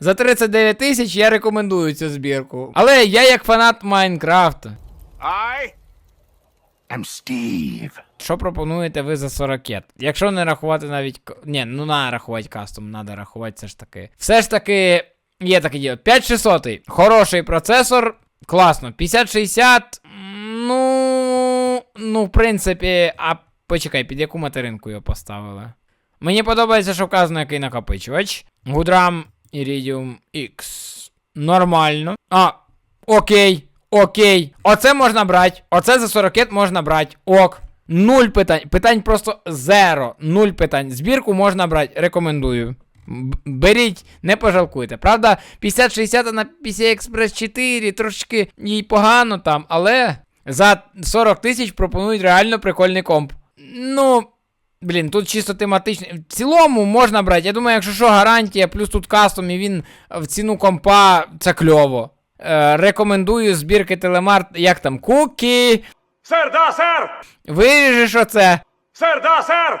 За 39 тисяч я рекомендую цю збірку. Але я як фанат Майнкрафту. I am Steve. Що пропонуєте ви за 40? Якщо не рахувати навіть. Ні, ну на рахувати кастом, треба рахувати все ж таки. Все ж таки, є таке діло. 5600. Хороший процесор. Класно. 5060. Ну. Ну, в принципі, а почекай, під яку материнку його поставили? Мені подобається, що вказано який накопичувач. Гудрам Iridium X. Нормально. А, окей. Окей. Оце можна брати. Оце за 40 можна брати. Ок. Нуль питань. Питань просто зеро. Нуль питань. Збірку можна брати. Рекомендую. Беріть, не пожалкуйте. Правда, 5060 на PC Express 4 трошечки їй погано там, але за 40 тисяч пропонують реально прикольний комп. Ну, блін, тут чисто тематично. В цілому можна брати. Я думаю, якщо що, гарантія, плюс тут кастом, і він в ціну компа, це кльово. Е, рекомендую збірки Телемарт, як там, кукі. Сер, да, сер! Виріжеш оце. Сер, да, сер!